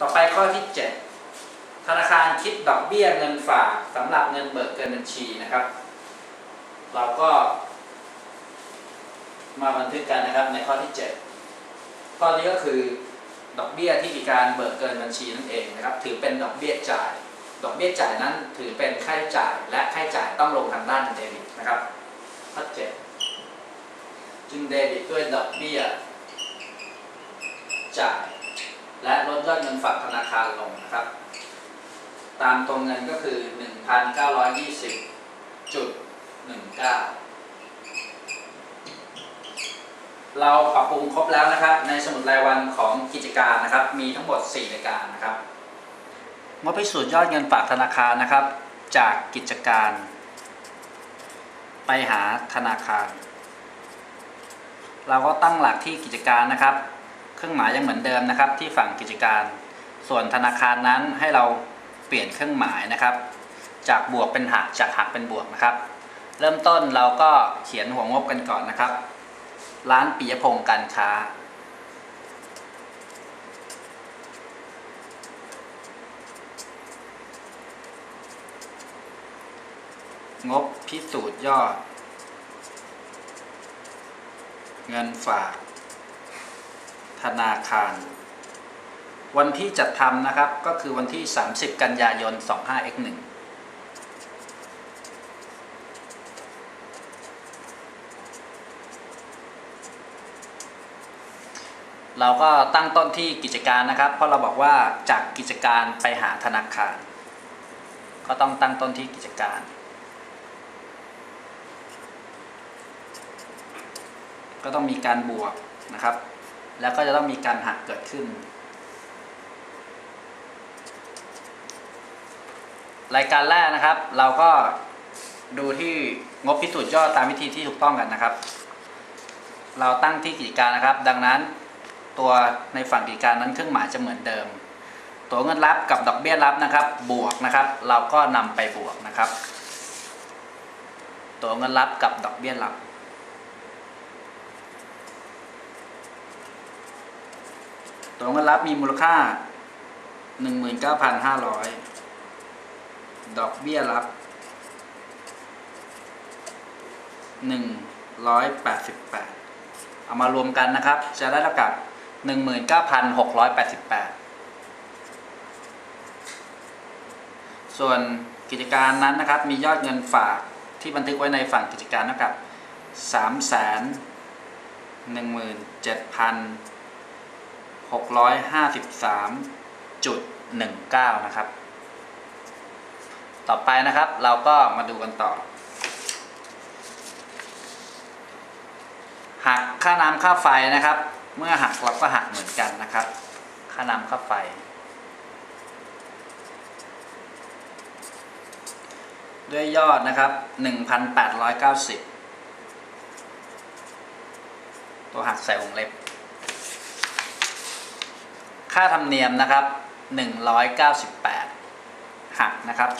ต่อไปข้อที่ 7 ธนาคารคิดดอกเบี้ยเงินฝากสำหรับเงินเบิกเกินบัญชีนะครับ เราก็มาบันทึกกันนะครับในข้อที่ 7 ข้อนี้ก็คือดอกเบี้ยที่มีการเบิกเกินบัญชีนั่นเองนะครับ ถือเป็นดอกเบี้ยจ่าย ดอกเบี้ยจ่ายนั้นถือเป็นค่าใช้จ่าย และค่าใช้จ่ายต้องลงทางด้านเดบิตนะครับข้อ7จึงเดบิตด้วยดอกเบี้ยจ่าย และลดยอดเงินฝากธนาคารลงนะครับ ตามตัวเงินก็คือ 1,920.19 เราปรับปรุงครบแล้วนะครับ ในสมุดรายวันของกิจการนะครับ มีทั้งหมด 4 รายการนะครับงบพิสูจน์ยอดเงินฝากธนาคารนะครับ จากกิจการ ไปหาธนาคาร เราก็ตั้งหลักที่กิจการนะครับ เครื่องหมายยังเหมือนเดิมนะครับ ที่ฝั่งกิจการ ส่วนธนาคารนั้นให้เราเปลี่ยนเครื่องหมายนะครับ จากบวกเป็นหักจากหักเป็นบวกนะครับ เริ่มต้นเราก็เขียนหัวงบกันก่อนนะครับ ร้านปิยพงศ์การค้า งบพิสูจน์ยอด เงินฝาก ธนาคาร วันที่จัดทำนะครับก็คือวันที่ 30 กันยายน 25x1 เราก็ตั้งต้นที่กิจการนะครับ เพราะเราบอกว่าจากกิจการไปหาธนาคาร ก็ต้องตั้งต้นที่กิจการก็ต้องมีการบวกนะครับ แล้วก็จะต้องมีการหักเกิดขึ้น รายการแรกนะครับ เราก็ดูที่งบพิสูจน์ยอดตามวิธีที่ถูกต้องกันนะครับ เราตั้งที่กิจการนะครับ ดังนั้นตัวในฝั่งกิจการนั้นเครื่องหมายจะเหมือนเดิม ตัวเงินรับกับดอกเบี้ยรับนะครับ บวกนะครับ เราก็นำไปบวกนะครับ ตัวเงินรับกับดอกเบี้ยรับ ตัวเงินรับมีมูลค่า 19,500 ดอกเบี้ยรับ 188 เอามารวมกันนะครับ จะได้เท่ากับ 19,688 ส่วนกิจการนั้นนะครับ มียอดเงินฝากที่บันทึกไว้ในฝั่งกิจการเท่ากับ 653.19 นะครับ ต่อไปนะครับเราก็มาดูกันต่อ หักค่าน้ำค่าไฟนะครับ เมื่อหักเราก็หักเหมือนกันนะครับ ค่าน้ำค่าไฟด้วยยอดนะครับ 1,890 ตัวหักใส่วงเล็บ ค่าธรรมเนียมนะครับ 198 หักนะครับ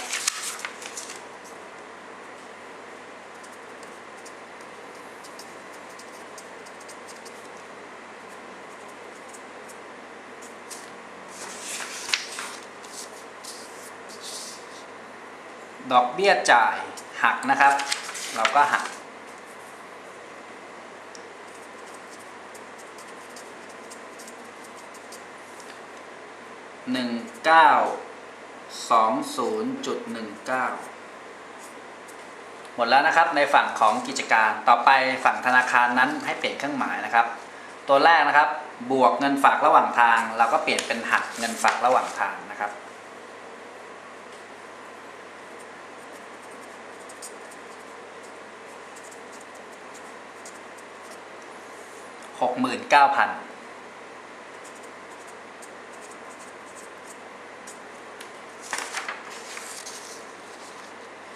ดอกเบี้ยจ่ายหักนะครับ เราก็หัก หนึ่งเก้าสองศูนย์จุดหนึ่งเก้าหมดแล้วนะครับในฝั่งของกิจการต่อไปฝั่งธนาคารนั้นให้เปลี่ยนเครื่องหมายนะครับ ตัวแรกนะครับบวกเงินฝากระหว่างทาง เราก็เปลี่ยนเป็นหักเงินฝากระหว่างทางนะครับ หกหมื่นเก้าพัน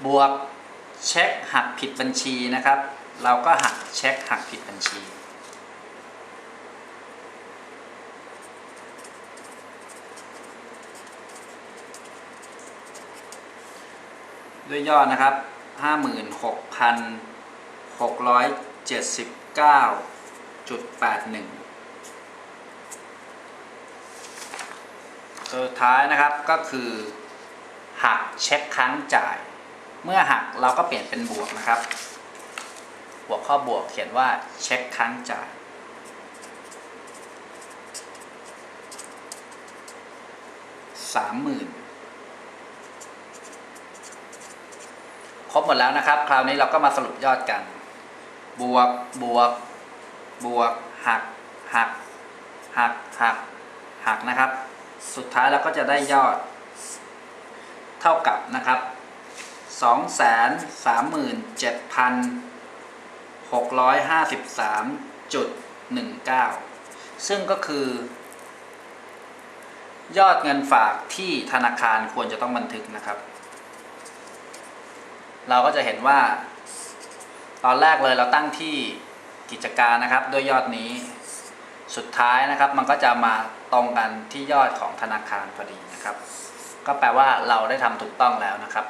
บวกเช็คหักผิดบัญชีนะครับ เราก็หักเช็คหักผิดบัญชี ด้วยยอดนะครับห้าหมื่นหกพันหกร้อยเจ็ดสิบเก้าจุดแปดหนึ่งสุดท้ายนะครับก็คือหักเช็คค้างจ่าย เมื่อหักเราก็เปลี่ยนเป็นบวกนะครับ บวกข้อบวกเขียนว่าเช็คค้างจ่ายสามหมื่นครบหมดแล้วนะครับ คราวนี้เราก็มาสรุปยอดกัน บวกบวก บวก หัก หัก หัก หัก หักนะครับ สุดท้ายเราก็จะได้ยอด เท่ากับนะครับ 2 3 7 6 5 3 19 ซึ่งก็คือ ยอดเงินฝากที่ธนาคารควรจะต้องบันทึกนะครับ เราก็จะเห็นว่า ตอนแรกเลยเราตั้งที่กิจการนะครับด้วยยอดนี้สุดท้ายนะครับมันก็จะมาตรงกันที่ยอดของธนาคารพอดีนะครับ ก็แปลว่าเราได้ทำถูกต้องแล้วนะครับ